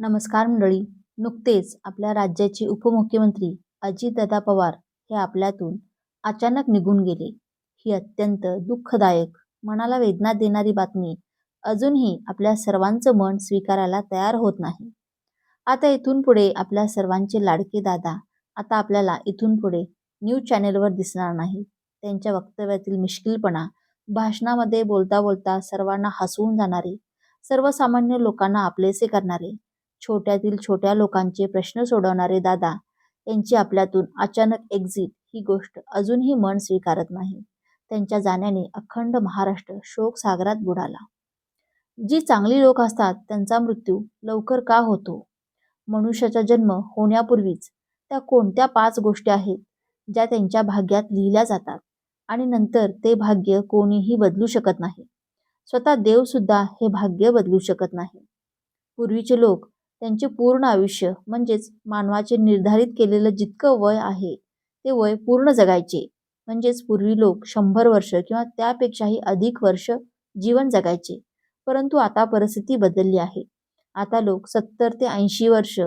नमस्कार मंडळी. नुकतेच आपल्या राज्याचे उपमुख्यमंत्री अजितदादा पवार हे आपल्यातून अचानक निघून गेले. ही अत्यंत दुःखदायक मनाला वेदना देणारी बातमी अजूनही आपल्या सर्वांचं मन स्वीकारायला तयार होत नाही. आता इथून पुढे आपल्या सर्वांचे लाडके दादा आता आपल्याला इथून पुढे न्यूज चॅनेलवर दिसणार नाही. त्यांच्या वक्तव्यातील मिश्किलपणा भाषणामध्ये बोलता बोलता सर्वांना हसवून जाणारे सर्वसामान्य लोकांना आपलेसे करणारे छोट्यातील छोट्या लोकांचे प्रश्न सोडवणारे दादा यांची आपल्यातून अचानक एक्झिट ही गोष्ट अजूनही मन स्वीकारत नाही. त्यांच्या जाण्याने अखंड महाराष्ट्र शोक सागरात बुडाला. जी चांगली लोक असतात त्यांचा मृत्यू लवकर का होतो? मनुष्याचा जन्म होण्यापूर्वीच त्या कोणत्या पाच गोष्टी आहेत ज्या त्यांच्या भाग्यात लिहिल्या जातात? आणि नंतर ते भाग्य कोणीही बदलू शकत नाही. स्वतः देव सुद्धा हे भाग्य बदलू शकत नाही. पूर्वीचे लोक त्यांचे पूर्ण आयुष्य म्हणजेच मानवाचे निर्धारित केलेलं जितकं वय आहे ते वय पूर्ण जगायचे. म्हणजेच पूर्वी लोक शंभर वर्ष किंवा त्यापेक्षाही अधिक वर्ष जीवन जगायचे. परंतु आता परिस्थिती बदलली आहे. आता लोक सत्तर ते ऐंशी वर्ष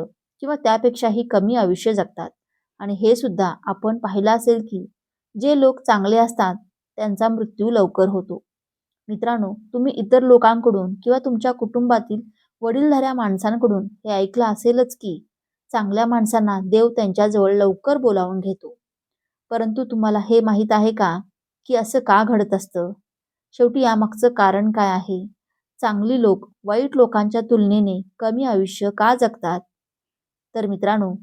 किंवा त्यापेक्षाही कमी आयुष्य जगतात. आणि हे सुद्धा आपण पाहिलं असेल की जे लोक चांगले असतात त्यांचा मृत्यू लवकर होतो. मित्रांनो तुम्ही इतर लोकांकडून किंवा तुमच्या कुटुंबातील वडीलधाऱ्या माणसांकडून हे ऐकलं असेलच की चांगल्या माणसांना देव त्यांच्याजवळ लवकर बोलावून घेतो. परंतु तुम्हाला हे माहीत आहे का की असं का घडत असतं? शेवटी यामागचं कारण काय आहे? चांगली लोक वाईट लोकांच्या तुलनेने कमी आयुष्य का जगतात? तर मित्रांनो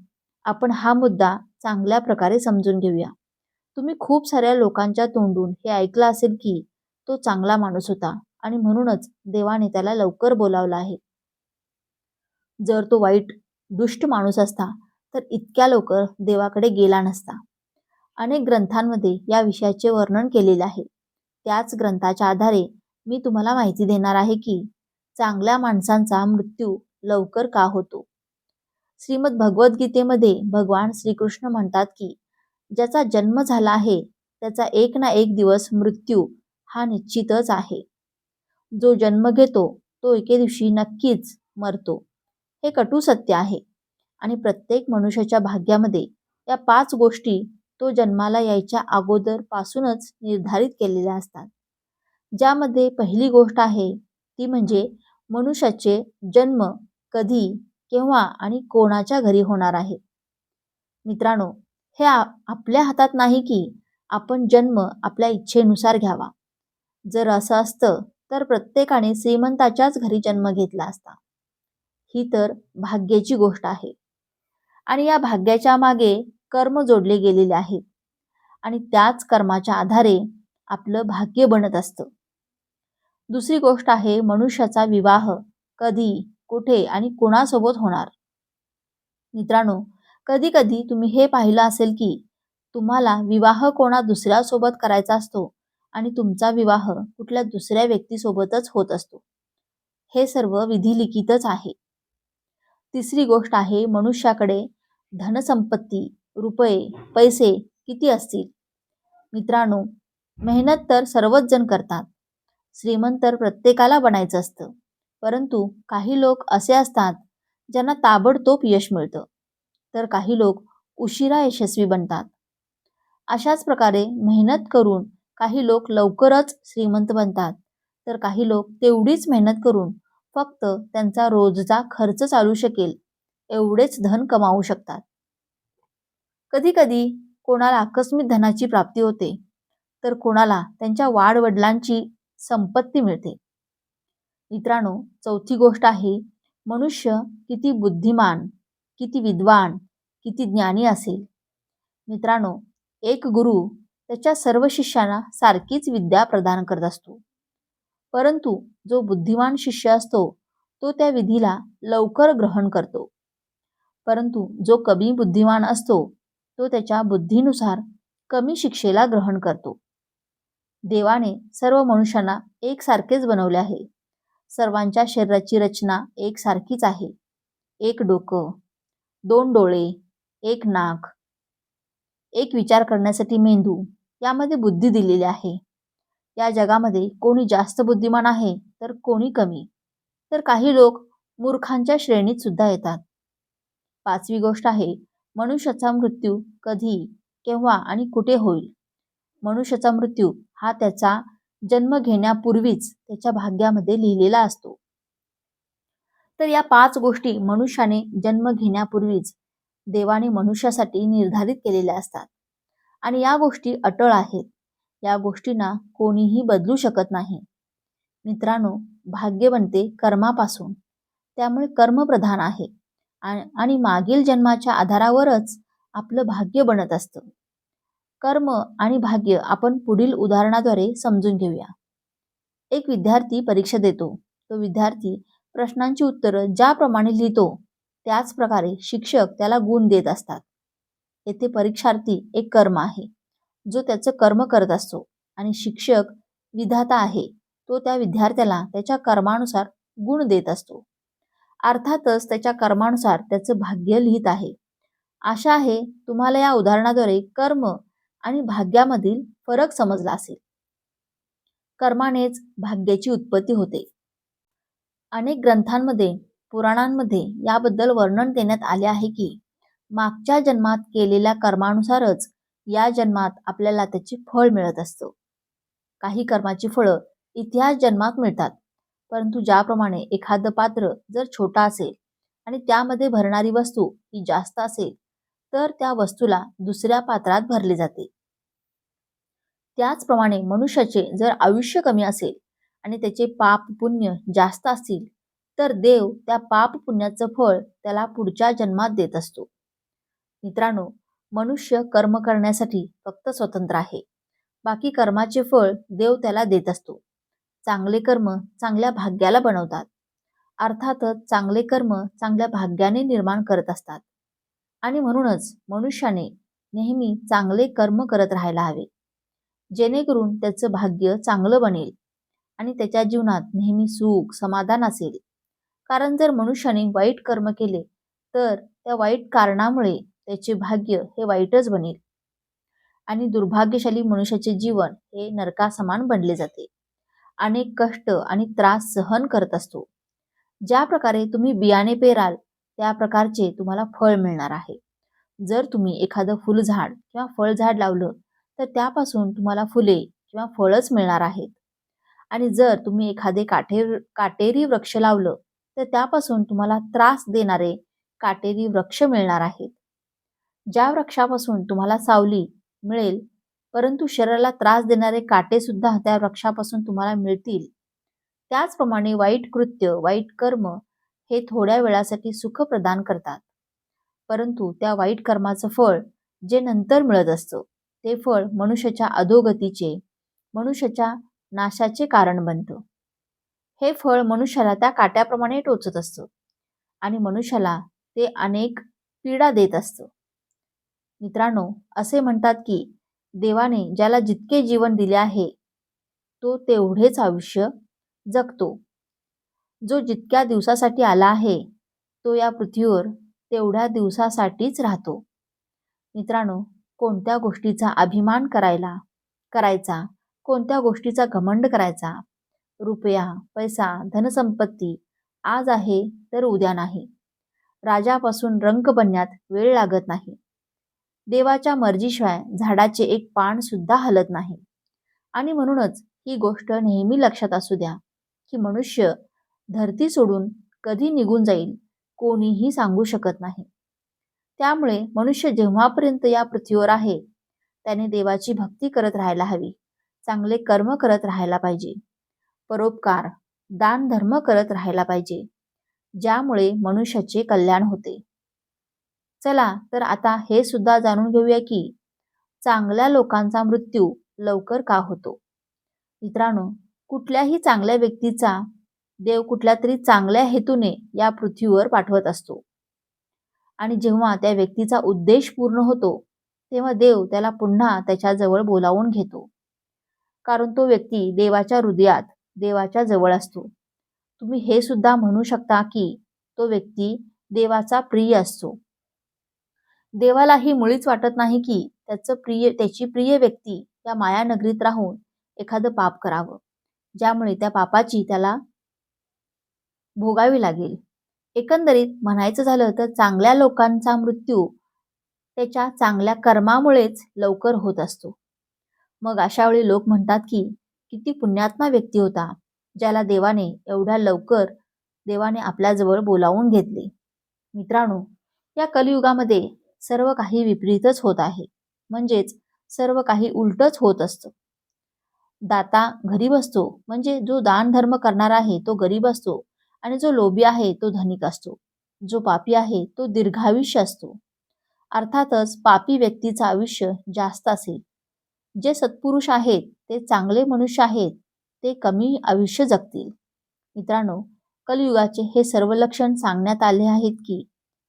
आपण हा मुद्दा चांगल्या प्रकारे समजून घेऊया. तुम्ही खूप साऱ्या लोकांच्या तोंडून हे ऐकलं असेल की तो चांगला माणूस होता आणि म्हणूनच देवाने त्याला लवकर बोलावलं आहे. जर तो वाईट दुष्ट माणूस असता तर इतक्या लवकर देवाकडे गेला नसता. अनेक ग्रंथांमध्ये या विषयाचे वर्णन केलेले आहे. त्याच ग्रंथाच्या आधारे मी तुम्हाला माहिती देणार आहे की चांगल्या माणसांचा मृत्यू लवकर का होतो? श्रीमद भगवद्गीतेमध्ये भगवान श्रीकृष्ण म्हणतात की ज्याचा जन्म झाला आहे त्याचा एक ना एक दिवस मृत्यू हा निश्चितच आहे. जो जन्म घेतो तो एके दिवशी नक्कीच मरतो. हे कटू सत्य आहे. आणि प्रत्येक मनुष्याच्या भाग्यामध्ये या पाच गोष्टी तो जन्माला यायच्या अगोदरपासूनच निर्धारित केलेल्या असतात. ज्यामध्ये पहिली गोष्ट आहे ती म्हणजे मनुष्याचे जन्म कधी केव्हा आणि कोणाच्या घरी होणार आहे. मित्रांनो हे आपल्या हातात नाही की आपण जन्म आपल्या इच्छेनुसार घ्यावा. जर असं असतं तर प्रत्येकाने श्रीमंताच्याच घरी जन्म घेतला असता. ही तर भाग्याची गोष्ट आहे. आणि या भाग्याच्या मागे कर्म जोडले गेलेले आहेत. आणि त्याच कर्माच्या आधारे आपलं भाग्य बनत असतं. दुसरी गोष्ट आहे मनुष्याचा विवाह कधी कुठे आणि कोणासोबत होणार? मित्रांनो कधी कधी तुम्ही हे पाहिलं असेल की तुम्हाला विवाह कोणा दुसऱ्यासोबत करायचा असतो आणि तुमचा विवाह कुठल्या दुसऱ्या व्यक्तीसोबतच होत असतो. हे सर्व विधिलिखितच आहे. तिसरी गोष्ट आहे मनुष्याकडे धनसंपत्ती रुपये पैसे किती असतील? मित्रांनो मेहनत तर सर्वच जण करतात. श्रीमंत तर प्रत्येकाला बनायचं असतं. परंतु काही लोक असे असतात ज्यांना ताबडतोब यश मिळतं. तर काही लोक उशिरा यशस्वी बनतात. अशाच प्रकारे मेहनत करून काही लोक लवकरच श्रीमंत बनतात. तर काही लोक तेवढीच मेहनत करून फक्त त्यांचा रोजचा खर्च चालू शकेल एवढेच धन कमावू शकतात. कधी कधी कोणाला आकस्मिक धनाची प्राप्ती होते तर कोणाला त्यांच्या वाडवडिलांची संपत्ती मिळते. मित्रांनो चौथी गोष्ट आहे मनुष्य किती बुद्धिमान किती विद्वान किती ज्ञानी असेल. मित्रांनो एक गुरु त्याच्या सर्व शिष्यांना सारखीच विद्या प्रदान करत असतो. परंतु जो बुद्धिमान शिष्य असतो तो त्या विधीला लवकर ग्रहण करतो. परंतु जो कमी बुद्धिमान असतो तो त्याच्या बुद्धीनुसार कमी शिक्षेला ग्रहण करतो. देवाने सर्व मनुष्यांना एकसारखेच बनवले आहे. सर्वांच्या शरीराची रचना एकसारखीच आहे. एक डोकं दोन डोळे एक नाक. एक विचार करण्यासाठी मेंदू यामध्ये बुद्धी दिलेली आहे. या जगामध्ये कोणी जास्त बुद्धिमान आहे तर कोणी कमी. तर काही लोक मूर्खांच्या श्रेणीत सुद्धा येतात. पाचवी गोष्ट आहे मनुष्याचा मृत्यू कधी केव्हा आणि कुठे होईल? मनुष्याचा मृत्यू हा त्याचा जन्म घेण्यापूर्वीच त्याच्या भाग्यामध्ये लिहिलेला असतो. तर या पाच गोष्टी मनुष्याने जन्म घेण्यापूर्वीच देवाने मनुष्यासाठी निर्धारित केलेल्या असतात. आणि या गोष्टी अटळ आहेत. या गोष्टींना कोणीही बदलू शकत नाही. मित्रांनो भाग्य बनते कर्मापासून. त्यामुळे कर्मप्रधान आहे. आणि मागील जन्माच्या आधारावरच आपलं भाग्य बनत असतं. कर्म आणि भाग्य आपण पुढील उदाहरणाद्वारे समजून घेऊया. एक विद्यार्थी परीक्षा देतो. तो विद्यार्थी प्रश्नांची उत्तरं ज्याप्रमाणे लिहितो त्याच प्रकारे शिक्षक त्याला गुण देत असतात. येथे परीक्षार्थी एक कर्म आहे. जो त्याचं कर्म करत असतो. आणि शिक्षक विधाता आहे तो त्या विद्यार्थ्याला त्याच्या कर्मानुसार गुण देत असतो. अर्थातच त्याच्या कर्मानुसार त्याचं भाग्य लिहित आहे. आशा आहे तुम्हाला या उदाहरणाद्वारे कर्म आणि भाग्यामधील फरक समजला असेल. कर्मानेच भाग्याची उत्पत्ती होते. अनेक ग्रंथांमध्ये पुराणांमध्ये याबद्दल वर्णन देण्यात आले आहे की मागच्या जन्मात केलेल्या कर्मानुसारच या जन्मात आपल्याला त्याची फळ मिळत असतं. काही कर्माची फळं इतिहास जन्मात मिळतात. परंतु ज्याप्रमाणे एखादं पात्र जर छोटा असेल आणि त्यामध्ये भरणारी वस्तू ही जास्त असेल तर त्या वस्तूला दुसऱ्या पात्रात भरले जाते. त्याचप्रमाणे मनुष्याचे जर आयुष्य कमी असेल आणि त्याचे पाप पुण्य जास्त असतील तर देव त्या पाप पुण्याचं फळ त्याला पुढच्या जन्मात देत असतो. मित्रांनो मनुष्य कर्म करण्यासाठी फक्त स्वतंत्र आहे. बाकी कर्माचे फळ देव त्याला देत असतो. चांगले कर्म चांगल्या भाग्याला बनवतात. अर्थातच चांगले कर्म चांगल्या भाग्याने निर्माण करत असतात. आणि म्हणूनच मनुष्याने नेहमी चांगले कर्म करत राहायला हवे. जेणेकरून त्याचं भाग्य चांगलं बनेल आणि त्याच्या जीवनात नेहमी सुख समाधान असेल. कारण जर मनुष्याने वाईट कर्म केले तर त्या वाईट कारणामुळे त्याचे भाग्य हे वाईटच बनेल. आणि दुर्भाग्यशाली मनुष्याचे जीवन हे नरकासमान बनले जाते. अनेक कष्ट आणि त्रास सहन करत असतो. ज्या प्रकारे तुम्ही बियाणे पेराल त्या प्रकारचे तुम्हाला फळ मिळणार आहे. जर तुम्ही एखादं फुलझाड किंवा फळझाड लावलं तर त्यापासून तुम्हाला फुले किंवा फळच मिळणार आहेत. आणि जर तुम्ही एखादे काठे काटेरी वृक्ष लावलं तर त्यापासून तुम्हाला त्रास देणारे काटेरी वृक्ष मिळणार आहेत. ज्या वृक्षापासून तुम्हाला सावली मिळेल परंतु शरीराला त्रास देणारे काटे सुद्धा त्या वृक्षापासून तुम्हाला मिळतील. त्याचप्रमाणे वाईट कृत्य वाईट कर्म हे थोड्या वेळासाठी सुख प्रदान करतात. परंतु त्या वाईट कर्माचं फळ जे नंतर मिळत असतं ते फळ मनुष्याच्या अधोगतीचे मनुष्याच्या नाशाचे कारण बनतं. हे फळ मनुष्याला त्या काट्याप्रमाणे टोचत असतं आणि मनुष्याला ते अनेक पीडा देत असतं. मित्रांनो असे म्हणतात की देवाने ज्याला जितके जीवन दिले आहे तो तेवढेच आयुष्य जगतो. जो जितक्या दिवसासाठी आला आहे तो या पृथ्वीवर तेवढ्या दिवसासाठीच राहतो. मित्रांनो कोणत्या गोष्टीचा अभिमान करायला करायचा कोणत्या गोष्टीचा घमंड करायचा? रुपया पैसा धनसंपत्ती आज आहे तर उद्या नाही. राजापासून रंक बनण्यात वेळ लागत नाही. देवाच्या मर्जीशिवाय झाडाचे एक पान सुद्धा हलत नाही. आणि म्हणूनच ही गोष्ट नेहमी लक्षात असू द्या की मनुष्य धरती सोडून कधी निघून जाईल कोणीही सांगू शकत नाही. त्यामुळे मनुष्य जेव्हापर्यंत या पृथ्वीवर आहे त्याने देवाची भक्ती करत राहायला हवी चांगले कर्म करत राहायला पाहिजे परोपकार दान धर्म करत राहायला पाहिजे ज्यामुळे मनुष्याचे कल्याण होते. चला तर आता हे सुद्धा जाणून घेऊया की चांगल्या लोकांचा मृत्यू लवकर का होतो? मित्रांनो कुठल्याही चांगल्या व्यक्तीचा देव कुठल्या तरी चांगल्या हेतूने या पृथ्वीवर पाठवत असतो. आणि जेव्हा त्या व्यक्तीचा उद्देश पूर्ण होतो तेव्हा देव त्याला पुन्हा त्याच्याजवळ बोलावून घेतो. कारण तो व्यक्ती देवाच्या हृदयात देवाच्या जवळ असतो. तुम्ही हे सुद्धा म्हणू शकता की तो व्यक्ती देवाचा प्रिय असतो. देवालाही मुळीच वाटत नाही की त्याचं प्रिय त्याची प्रिय व्यक्ती त्या मायानगरीत राहून एखादं पाप करावं. ज्यामुळे त्या पापाची त्याला भोगावी लागेल. एकंदरीत म्हणायचं झालं तर चांगल्या लोकांचा मृत्यू त्याच्या चांगल्या कर्मामुळेच लवकर होत असतो. मग अशा वेळी लोक म्हणतात की किती पुण्यात्मा व्यक्ती होता ज्याला देवाने एवढ्या लवकर देवाने आपल्याजवळ बोलावून घेतले. मित्रांनो या कलियुगामध्ये सर्व काही विपरीतच होत आहे. म्हणजेच सर्व काही उलटच होत असतं. दाता गरीब असतो. म्हणजे जो दान धर्म करणारा आहे तो गरीब असतो. आणि जो लोभी आहे तो धनिक असतो. जो पापी आहे तो दीर्घायुष्य असतो. अर्थातच पापी व्यक्तीचं आयुष्य जास्त असेल. जे सत्पुरुष आहेत ते चांगले मनुष्य आहेत ते कमी आयुष्य जगतील. मित्रांनो कलयुगाचे हे सर्व लक्षण सांगण्यात आले आहेत की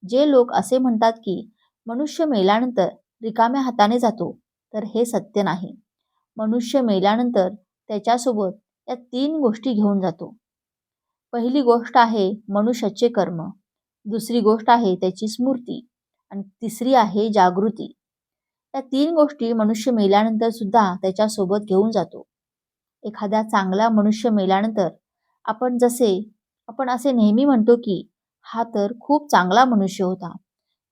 जे लोक असे म्हणतात की मनुष्य मेल्यानंतर रिकाम्या हाताने जातो तर हे सत्य नाही. मनुष्य मेल्यानंतर त्याच्यासोबत या तीन गोष्टी घेऊन जातो. पहिली गोष्ट आहे मनुष्याचे कर्म. दुसरी गोष्ट आहे त्याची स्मृती आणि तिसरी आहे जागृती. या तीन गोष्टी मनुष्य मेल्यानंतर सुद्धा त्याच्यासोबत घेऊन जातो. एखादा चांगला मनुष्य मेल्यानंतर आपण जसे आपण असे नेहमी म्हणतो की हा तर खूप चांगला मनुष्य होता.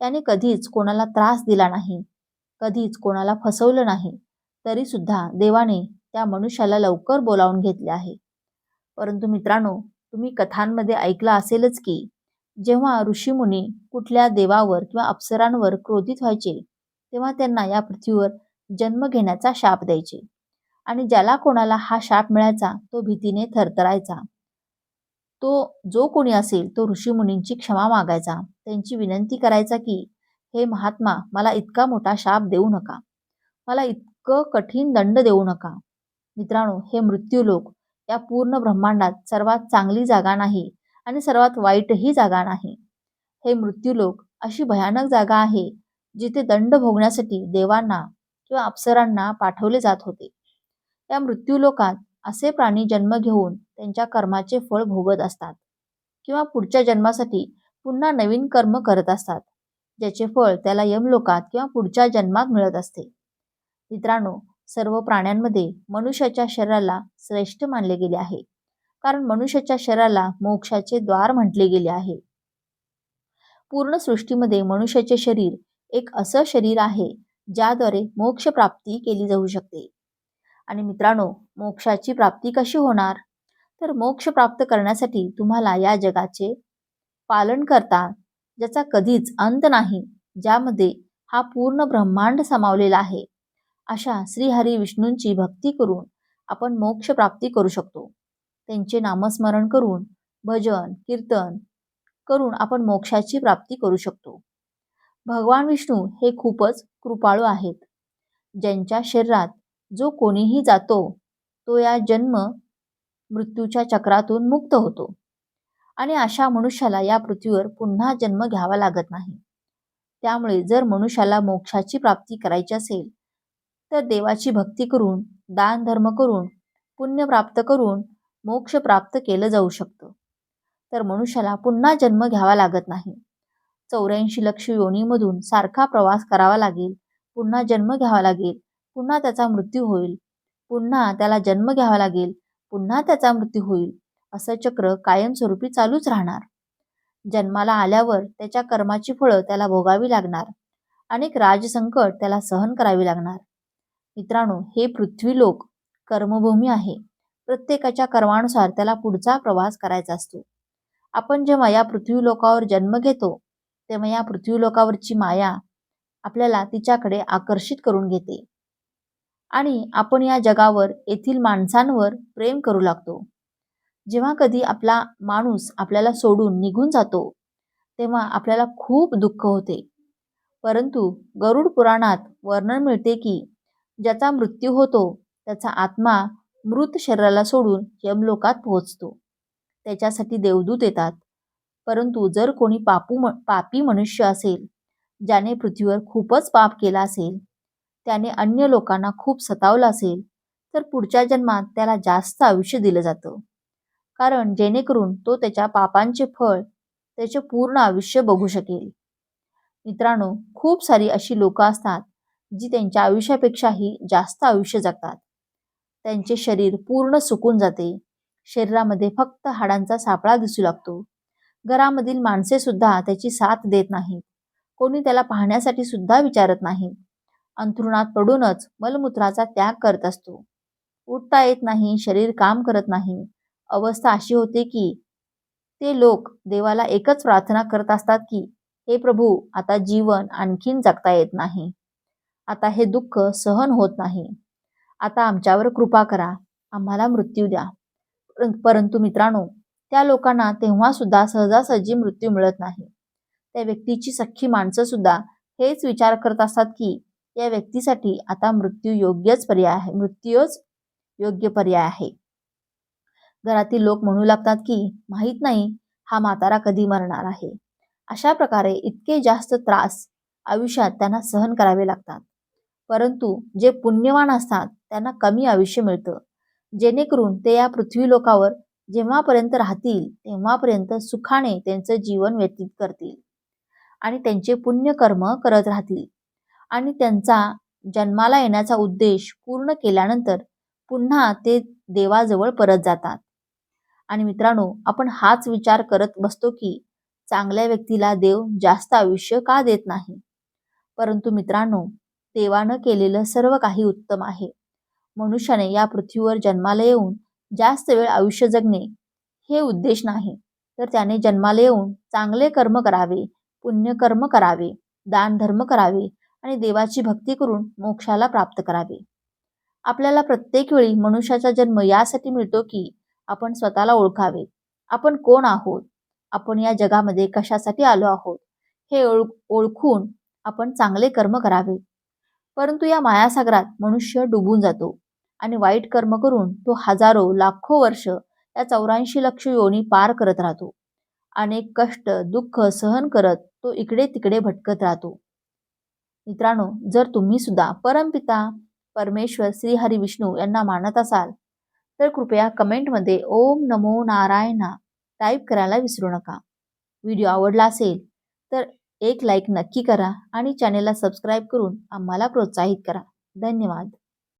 त्याने कधीच कोणाला त्रास दिला नाही कधीच कोणाला फसवलं नाही तरी सुद्धा देवाने त्या मनुष्याला लवकर बोलावून घेतले आहे. परंतु मित्रांनो तुम्ही कथांमध्ये ऐकलं असेलच की जेव्हा ऋषीमुनी कुठल्या देवावर किंवा अप्सरांवर क्रोधित व्हायचे तेव्हा त्यांना या पृथ्वीवर जन्म घेण्याचा शाप द्यायचे आणि ज्याला कोणाला हा शाप मिळायचा तो भीतीने थरथरायचा. तो जो कोणी असेल तो ऋषीमुनींची क्षमा मागायचा. त्यांची विनंती करायचा की हे महात्मा मला इतका मोठा शाप देऊ नका. मला इतकं कठीण दंड देऊ नका. मित्रांनो हे मृत्यूलोक या पूर्ण ब्रह्मांडात सर्वात चांगली जागा नाही आणि सर्वात वाईटही जागा नाही. हे मृत्यूलोक अशी भयानक जागा आहे जिथे दंड भोगण्यासाठी देवांना किंवा अप्सरांना पाठवले जात होते. या मृत्यूलोकात असे प्राणी जन्म घेऊन त्यांच्या कर्माचे फळ भोगत असतात किंवा पुढच्या जन्मासाठी पुन्हा नवीन कर्म करत असतात. ज्याचे फळ त्याला यमलोकात किंवा पुढच्या जन्मात मिळत असते. मित्रांनो सर्व प्राण्यांमध्ये मनुष्याच्या शरीराला श्रेष्ठ मानले गेले आहे. कारण मनुष्याच्या शरीराला मोक्षाचे द्वार म्हटले गेले आहे. पूर्ण सृष्टीमध्ये मनुष्याचे शरीर एक असं शरीर आहे ज्याद्वारे मोक्ष प्राप्ती केली जाऊ शकते. आणि मित्रांनो मोक्षाची प्राप्ती कशी होणार? तर मोक्ष प्राप्त करण्यासाठी तुम्हाला या जगाचे पालन करता ज्याचा कधीच अंत नाही ज्यामध्ये हा पूर्ण ब्रह्मांड समावलेला आहे. अशा श्रीहरी विष्णूंची भक्ती करून आपण मोक्ष प्राप्ती करू शकतो. त्यांचे नामस्मरण करून भजन कीर्तन करून आपण मोक्षाची प्राप्ती करू शकतो. भगवान विष्णू हे खूपच कृपाळू आहेत. ज्यांच्या शरीरात जो कोणीही जातो तो या जन्म मृत्यूच्या चक्रातून मुक्त होतो. आणि अशा मनुष्याला या पृथ्वीवर पुन्हा जन्म घ्यावा लागत नाही. त्यामुळे जर मनुष्याला मोक्षाची प्राप्ती करायची असेल तर देवाची भक्ती करून दान धर्म करून पुण्य प्राप्त करून मोक्ष प्राप्त केलं जाऊ शकतं. तर मनुष्याला पुन्हा जन्म घ्यावा लागत नाही. चौऱ्याऐंशी लक्ष योनीमधून सारखा प्रवास करावा लागेल पुन्हा जन्म घ्यावा लागेल पुन्हा त्याचा मृत्यू होईल पुन्हा त्याला जन्म घ्यावा लागेल पुन्हा त्याचा मृत्यू होईल. असं चक्र कायमस्वरूपी चालूच राहणार. जन्माला आल्यावर त्याच्या कर्माची फळं त्याला भोगावी लागणार. अनेक राजसंकट त्याला सहन करावी लागणार. मित्रांनो हे पृथ्वी लोक कर्मभूमी आहे. प्रत्येकाच्या कर्मानुसार त्याला पुढचा प्रवास करायचा असतो. आपण जेव्हा या पृथ्वी लोकावर जन्म घेतो तेव्हा या पृथ्वी लोकावरची माया आपल्याला तिच्याकडे आकर्षित करून घेते. आणि आपण या जगावर येथील माणसांवर प्रेम करू लागतो. जेव्हा कधी आपला माणूस आपल्याला सोडून निघून जातो तेव्हा आपल्याला खूप दुःख होते. परंतु गरुड पुराणात वर्णन मिळते की ज्याचा मृत्यू होतो त्याचा आत्मा मृत शरीराला सोडून यमलोकात पोहोचतो. त्याच्यासाठी देवदूत येतात. परंतु जर कोणी पापू पापी मनुष्य असेल ज्याने पृथ्वीवर खूपच पाप केला असेल त्याने अन्य लोकांना खूप सतावलं असेल तर पुढच्या जन्मात त्याला जास्त आयुष्य दिलं जातं. कारण जेणेकरून तो त्याच्या पापांचे फळ त्याचे पूर्ण आयुष्य बघू शकेल. मित्रांनो खूप सारी अशी लोक असतात जी त्यांच्या आयुष्यापेक्षाही जास्त आयुष्य जगतात. त्यांचे शरीर पूर्ण सुकून जाते. शरीरामध्ये फक्त हाडांचा सापळा दिसू लागतो. घरामधील माणसे सुद्धा त्याची साथ देत नाहीत. कोणी त्याला पाहण्यासाठी सुद्धा विचारत नाही अंथरुणात पडूनच मलमूत्राचा त्याग करत असतो. उठता येत नाही शरीर काम करत नाही. अवस्था अशी होते की ते लोक देवाला एकच प्रार्थना करत असतात की हे प्रभू आता जीवन आणखीन जगता येत नाही. आता हे दुःख सहन होत नाही. आता आमच्यावर कृपा करा. आम्हाला मृत्यू द्या. परंतु मित्रांनो त्या लोकांना तेव्हा सुद्धा सहजासहजी मृत्यू मिळत नाही. त्या व्यक्तीची सख्खी माणसं सुद्धा हेच विचार करत असतात की या व्यक्तीसाठी आता मृत्यू योग्यच पर्याय आहे मृत्यूच योग्य पर्याय आहे. घरातील लोक म्हणू लागतात की माहीत नाही हा म्हातारा कधी मरणार आहे. अशा प्रकारे इतके जास्त त्रास आयुष्यात त्यांना सहन करावे लागतात. परंतु जे पुण्यवान असतात त्यांना कमी आयुष्य मिळतं. जेणेकरून ते या पृथ्वी लोकावर जेव्हापर्यंत राहतील तेव्हापर्यंत सुखाने त्यांचं जीवन व्यतीत करतील आणि त्यांचे पुण्यकर्म करत राहतील. आणि त्यांचा जन्माला येण्याचा उद्देश पूर्ण केल्यानंतर पुन्हा ते देवाजवळ परत जातात. आणि मित्रांनो आपण हाच विचार करत बसतो की चांगल्या व्यक्तीला देव जास्त आयुष्य का देत नाही? परंतु मित्रांनो देवानं केलेलं सर्व काही उत्तम आहे. मनुष्याने या पृथ्वीवर जन्माला येऊन जास्त वेळ आयुष्य जगणे हे उद्देश नाही. तर त्याने जन्माला येऊन चांगले कर्म करावे पुण्यकर्म करावे दान धर्म करावे आणि देवाची भक्ती करून मोक्षाला प्राप्त करावे. आपल्याला प्रत्येक वेळी मनुष्याचा जन्म यासाठी मिळतो की आपण स्वतःला ओळखावे. आपण कोण आहोत? आपण या जगामध्ये कशासाठी आलो आहोत? हे ओळखून आपण चांगले कर्म करावे. परंतु या मायासागरात मनुष्य डुबून जातो आणि वाईट कर्म करून तो हजारो लाखो वर्ष या चौऱ्याऐंशी लक्ष योनी पार करत राहतो. अनेक कष्ट दुःख सहन करत तो इकडे तिकडे भटकत राहतो. मित्रांनो जर तुम्ही सुद्धा परमपिता परमेश्वर श्री हरी विष्णू यांना मानत असाल तर कृपया कमेंटमध्ये ओम नमो नारायणा टाईप करायला विसरू नका. व्हिडिओ आवडला असेल तर एक लाईक नक्की करा आणि चॅनेलला सबस्क्राईब करून आम्हाला प्रोत्साहित करा. धन्यवाद.